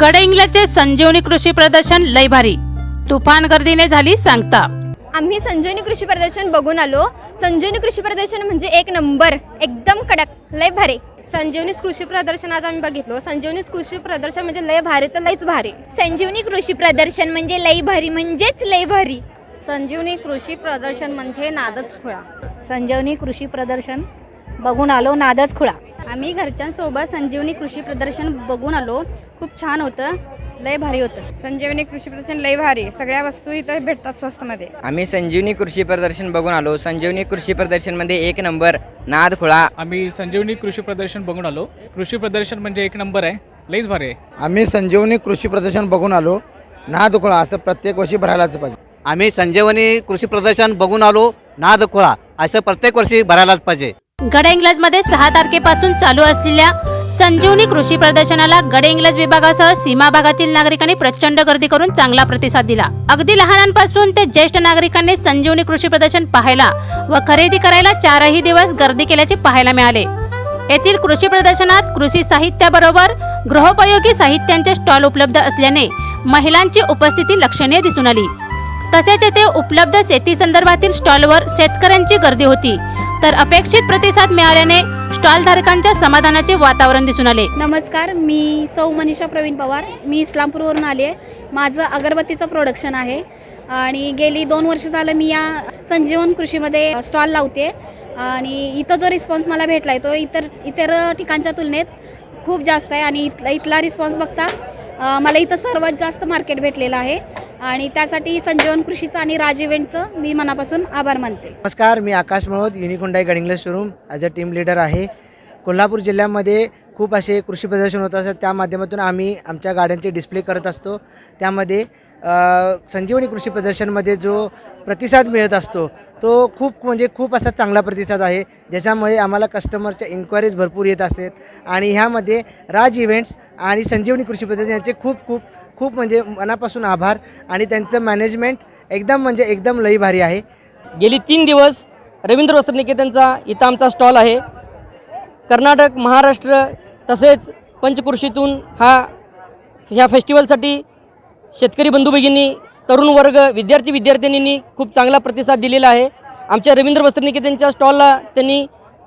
गडहिंग्लजचे संजीवनी कृषी प्रदर्शन लय भारी. तुफान गर्दीने झाली सांगता. आम्ही संजीवनी कृषी प्रदर्शन बघून आलो. संजीवनी कृषी प्रदर्शन म्हणजे एक नंबर एकदम कडक लय भारी. संजीवनी कृषी प्रदर्शन आज आम्ही बघितलो. संजीवनी कृषी प्रदर्शन म्हणजे लय भारी तर लयच भारी. संजीवनी कृषी प्रदर्शन म्हणजे लय भारी म्हणजेच लय भारी. संजीवनी कृषी प्रदर्शन म्हणजे नादच खुळा. संजीवनी कृषी प्रदर्शन बघून आलो नादच खुळा. आम्ही घरच्यांसोबत संजीवनी कृषी प्रदर्शन बघून आलो. खूप छान होतं. लय भारी होतं. संजीवनी कृषी प्रदर्शन लय भारी. सगळ्या वस्तू इथं भेटतात स्वस्तमध्ये. आम्ही संजीवनी कृषी प्रदर्शन बघून आलो. संजीवनी कृषी प्रदर्शनमध्ये एक नंबर नाद खुळा. आम्ही संजीवनी कृषी प्रदर्शन बघून आलो. कृषी प्रदर्शन म्हणजे एक नंबर आहे. लईच भारी आहे. आम्ही संजीवनी कृषी प्रदर्शन बघून आलो. ना दुखळा असं प्रत्येक वर्षी भरायलाच पाहिजे. आम्ही संजीवनी कृषी प्रदर्शन बघून आलो. नाद खोळा असं प्रत्येक वर्षी भरायलाच पाहिजे. गडहिंग्लजमध्ये सहा तारखेपासून चालू असलेल्या संजीवनी कृषी प्रदर्शनाला गडहिंग्लज विभागासह सीमा भागातील नागरिकांनी प्रचंड गर्दी करून चांगला प्रतिसाद दिला. अगदी लहानांपासून ते ज्येष्ठ नागरिकांनी संजीवनी कृषी प्रदर्शन पाहायला व खरेदी करायला चारही दिवस गर्दी केल्याचे पाहायला मिळाले. येथील कृषी प्रदर्शनात कृषी साहित्याबरोबर गृहोपयोगी साहित्यांचे स्टॉल उपलब्ध असल्याने महिलांची उपस्थिती लक्षणीय दिसून आली. तसेच येथे उपलब्ध शेती संदर्भातील स्टॉलवर शेतकऱ्यांची गर्दी होती. तर अपेक्षित प्रतिसाद मिळाल्याने स्टॉल धारकांच्या समाधानाचे वातावरण दिसून आले. नमस्कार मी सौ मनीषा प्रवीण पवार. मी इस्लामपूरवरून आली आहे. माझं अगरबत्तीचं प्रोडक्शन आहे. आणि गेली दोन वर्ष झालं मी या संजीवन कृषीमध्ये स्टॉल लावते आणि इथं जो रिस्पॉन्स मला भेटला आहे तो इतर इतर ठिकाणच्या तुलनेत खूप जास्त आहे. आणि इथला इथला रिस्पॉन्स बघता मला इथं सर्वात जास्त मार्केट भेटलेलं आहे. आणि त्यासाठी संजीवन कृषीचं आणि राज इव्हेंटचं मी मनापासून आभार मानते. नमस्कार मी Akash Malod युनिकोंडाई Gadhinglaj showroom as a team leader आहे. कोल्हापूर जिल्ह्यामध्ये खूप असे कृषी प्रदर्शन होत असतात. त्या माध्यमातून आम्ही आमच्या गाड्यांचे डिस्प्ले करत असतो. त्यामध्ये संजीवनी कृषी प्रदर्शनमध्ये जो प्रतिसाद मिळत असतो तो खूप म्हणजे खूप असा चांगला प्रतिसाद आहे. ज्याच्यामुळे आम्हाला कस्टमरच्या इन्क्वायरीज भरपूर येत असतात. आणि ह्यामध्ये राज इव्हेंट्स आणि संजीवनी कृषी पद्धती यांचे खूप खूप खूप म्हणजे मनापासून आभार. आणि त्यांचं मॅनेजमेंट एकदम म्हणजे एकदम लई भारी आहे. गेली तीन दिवस रवींद्र वस्त्रनिकेतनचा इथं आमचा स्टॉल आहे. कर्नाटक महाराष्ट्र तसेच पंचकृषीतून हा ह्या फेस्टिवलसाठी शेतकरी बंधू भगिनी तरुण वर्ग विद्यार्थी विद्यार्थिनींनी खूप चांगला प्रतिसाद दिलेला आहे. आमच्या रवींद्र वस्त्रनिकेतनच्या स्टॉलला त्यांनी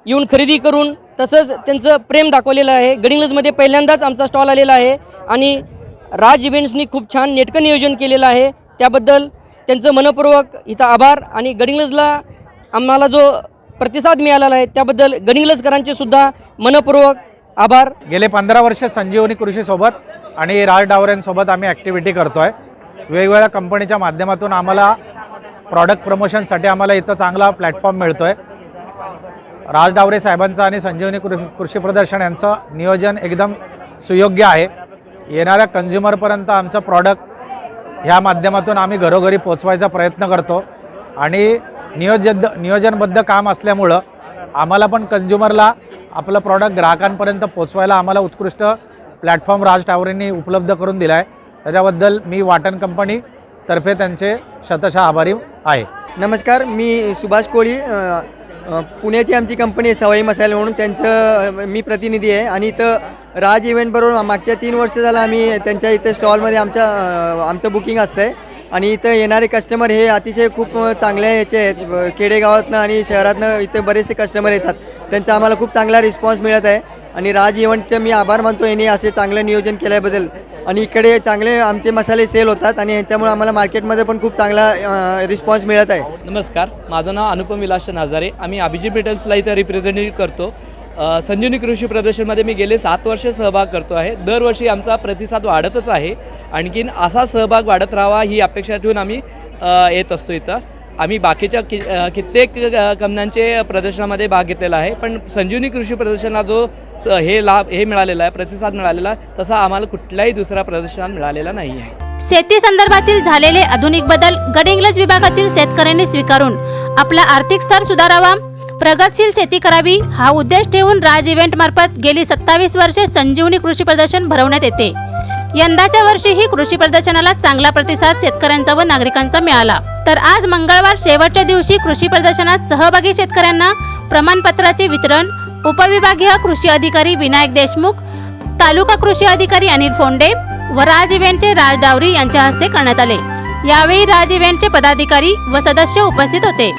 येऊन खरेदी करून तसंच त्यांचं प्रेम दाखवलेलं आहे. गडिंग्लजमध्ये पहिल्यांदाच आमचा स्टॉल आलेला आहे आणि राज इव्हेंट्सनी खूप छान नेटकं नियोजन केलेलं आहे. त्याबद्दल त्यांचं मनपूर्वक इथं आभार आणि गडिंग्लजला आम्हाला जो प्रतिसाद मिळालेला आहे त्याबद्दल गडिंग्लजकरांचे सुद्धा मनपूर्वक आभार. गेले पंधरा वर्ष संजीवनी कृषीसोबत आणि राज डावऱ्यांसोबत आम्ही ॲक्टिव्हिटी करतो आहे वेगवेगळ्या कंपनीच्या माध्यमातून आम्हाला प्रॉडक्ट प्रमोशनसाठी आम्हाला इथं चांगला प्लॅटफॉर्म मिळतो आहे राज डावरे साहेबांचं आणि संजीवनी कृ कृषी प्रदर्शन यांचं नियोजन एकदम सुयोग्य आहे. येणाऱ्या कन्झ्युमरपर्यंत आमचं प्रॉडक्ट ह्या माध्यमातून आम्ही घरोघरी पोचवायचा प्रयत्न करतो. आणि नियोजन नियोजनबद्ध काम असल्यामुळं आम्हाला पण कन्झ्युमरला आपलं प्रॉडक्ट ग्राहकांपर्यंत पोचवायला आम्हाला उत्कृष्ट प्लॅटफॉर्म राज टावरेंनी उपलब्ध करून दिला आहे त्याच्याबद्दल मी वाटण कंपनी तर्फे त्यांचे शतशः आभारी आहे. नमस्कार मी सुभाष कोळी पुण्याची आमची कंपनी आहे सवाई मसाले म्हणून त्यांचं मी प्रतिनिधी आहे. आणि इथं राज इव्हेंटबरोबर मागच्या तीन वर्ष झालं आम्ही त्यांच्या इथं स्टॉलमध्ये आमच्या आमचं बुकिंग असतं आहे आणि इथं येणारे कस्टमर हे अतिशय खूप चांगले याचे आहेत. खेडेगावातनं आणि शहरातनं इथे बरेचसे कस्टमर येतात. त्यांचा आम्हाला खूप चांगला रिस्पॉन्स मिळत आहे. आणि राज इव्हेंटचं मी आभार मानतो. यांनी असे चांगलं नियोजन केल्याबद्दल. आणि इकडे चांगले आमचे मसाले सेल होतात आणि ह्याच्यामुळे आम्हाला मार्केटमध्ये पण खूप चांगला रिस्पॉन्स मिळत आहे. नमस्कार. माझं नाव अनुपम विलास नाजारे. आम्ही अभिजित मेटल्सला इथं रिप्रेझेंटेटिव्ह करतो. संजीवनी कृषी प्रदर्शनमध्ये मी गेले सात वर्ष सहभाग करतो आहे. दरवर्षी आमचा प्रतिसाद वाढतच आहे. आणखीन असा सहभाग वाढत राहावा ही अपेक्षा ठेवून आम्ही येत असतो इथं. आम्ही बाकीच्या कि कित्येक अ, कंपन्यांचे प्रदर्शनामध्ये भाग घेतलेला आहे. पण संजीवनी कृषी प्रदर्शनाला जो हे लाभ हे मिळालेला आहे प्रतिसाद मिळालेला आहे, तसा आम्हाला कुठल्याही दुसऱ्या प्रदर्शनात मिळालेला नाही आहे. शेती संदर्भातील झालेले आधुनिक बदल गडिंग्लज विभागातील शेतकऱ्यांनी स्वीकारून आपला आर्थिक स्तर सुधारावा प्रगतशील शेती करावी हा उद्देश ठेवून राज इव्हेंट मार्फत गेली सत्तावीस वर्षे संजीवनी कृषी प्रदर्शन भरवण्यात येते. यंदाच्या वर्षीही कृषी प्रदर्शनाला चांगला प्रतिसाद शेतकऱ्यांचा व नागरिकांचा मिळाला. तर आज मंगळवार शेवटच्या दिवशी कृषी प्रदर्शनात सहभागी शेतकऱ्यांना प्रमाणपत्राचे वितरण उपविभागीय कृषी अधिकारी विनायक देशमुख तालुका कृषी अधिकारी अनिल फोंडे व राज इव्हेंटचे राज डावरी यांच्या हस्ते करण्यात आले. यावेळी राज इव्हेंटचे पदाधिकारी व सदस्य उपस्थित होते.